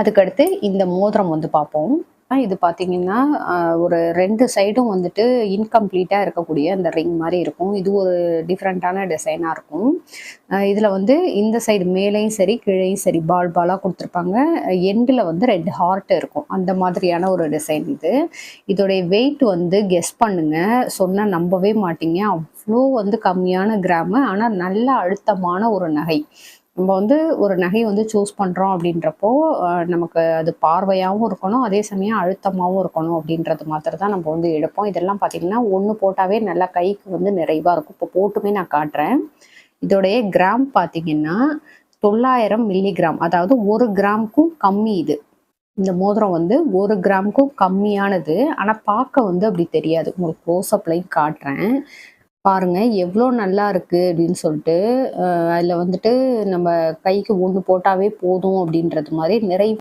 அதுக்கடுத்து இந்த மோதிரம் வந்து பார்ப்போம். இது பார்த்தீங்கன்னா ஒரு ரெண்டு சைடும் வந்துட்டு இன்கம்ப்ளீட்டாக இருக்கக்கூடிய அந்த ரிங் மாதிரி இருக்கும். இது ஒரு டிஃப்ரெண்ட்டான டிசைனாக இருக்கும். இதில் வந்து இந்த சைடு மேலேயும் சரி கீழேயும் சரி பால் பாலாக கொடுத்துருப்பாங்க. எண்டில் வந்து ரெண்டு ஹார்ட் இருக்கும். அந்த மாதிரியான ஒரு டிசைன் இது. இதோடைய வெயிட் வந்து கெஸ் பண்ணுங்க. சொன்னால் நம்பவே மாட்டீங்க. அவ்வளோ வந்து கம்மியான கிராமு ஆனால் நல்ல அழுத்தமான ஒரு நகை. நம்ம வந்து ஒரு நகை வந்து சூஸ் பண்ணுறோம் அப்படின்றப்போ நமக்கு அது பார்வையாகவும் இருக்கணும் அதே சமயம் அழுத்தமாகவும் இருக்கணும் அப்படின்றது மாத்திர தான் நம்ம வந்து எடுப்போம். இதெல்லாம் பார்த்தீங்கன்னா ஒன்று போட்டாவே நல்லா கைக்கு வந்து நிறைவாக இருக்கும். இப்போ போட்டுமே நான் காட்டுறேன். இதோடைய கிராம் பார்த்தீங்கன்னா தொள்ளாயிரம் மில்லிகிராம் அதாவது ஒரு கிராமுக்கும் கம்மி இது. இந்த மோதிரம் வந்து ஒரு கிராமுக்கும் கம்மியானது. ஆனால் பார்க்க வந்து அப்படி தெரியாது. உங்களுக்கு க்ளோஸ்அப்லையும் காட்டுறேன். பாருங்க எவ்வளோ நல்லா இருக்கு அப்படின்னு சொல்லிட்டு அதில் வந்துட்டு நம்ம கைக்கு ஒன்று போட்டாவே போதும் அப்படின்றது மாதிரி நிறைய